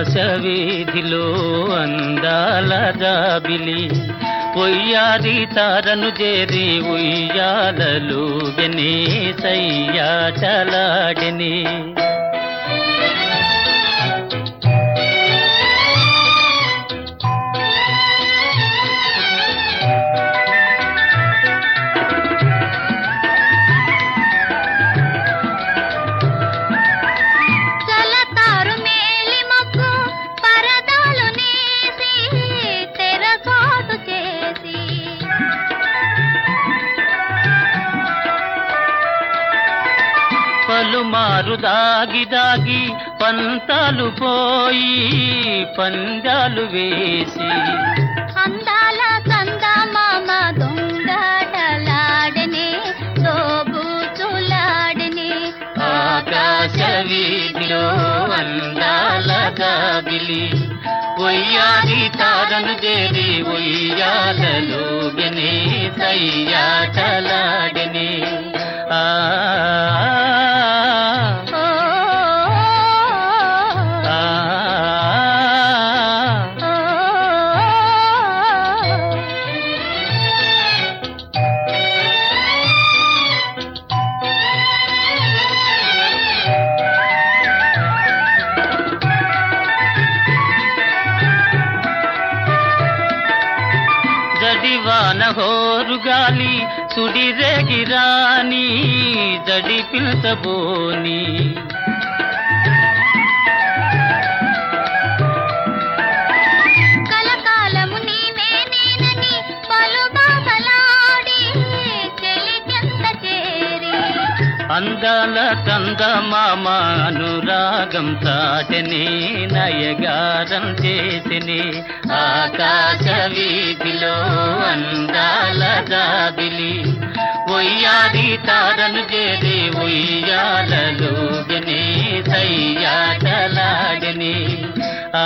ఆకాశ వీధిలో అందాల జాబిలి. పొయ్యాది తారను చేరి ఉయ్యాలలు గని సయ్యా చలాడిని. పలుమారు దాగి దాగి పంతాలు పోయి పంజాలు వేసి. అందాల చందమామ దొంగటలాడనే దోబూచులాడనే ఆకాశ వీధిలో అందాల జాబిలి ఒయ్యాది తారను చేరి ఒయ్యాలలో గని సయ్యాటలాడిని జడివాన హోరు గాలి సుడిరేగిరాని జడి పిలుచబోని అందాల కందమామ అనురాగం చాటని నయగారం చేసిని. ఆకాశ వీధిలో అందాల జాబిలి. ఒయ్యాది తారను చేరి ఉయ్యాలలో గని సయ్యాటలాడిని ఆ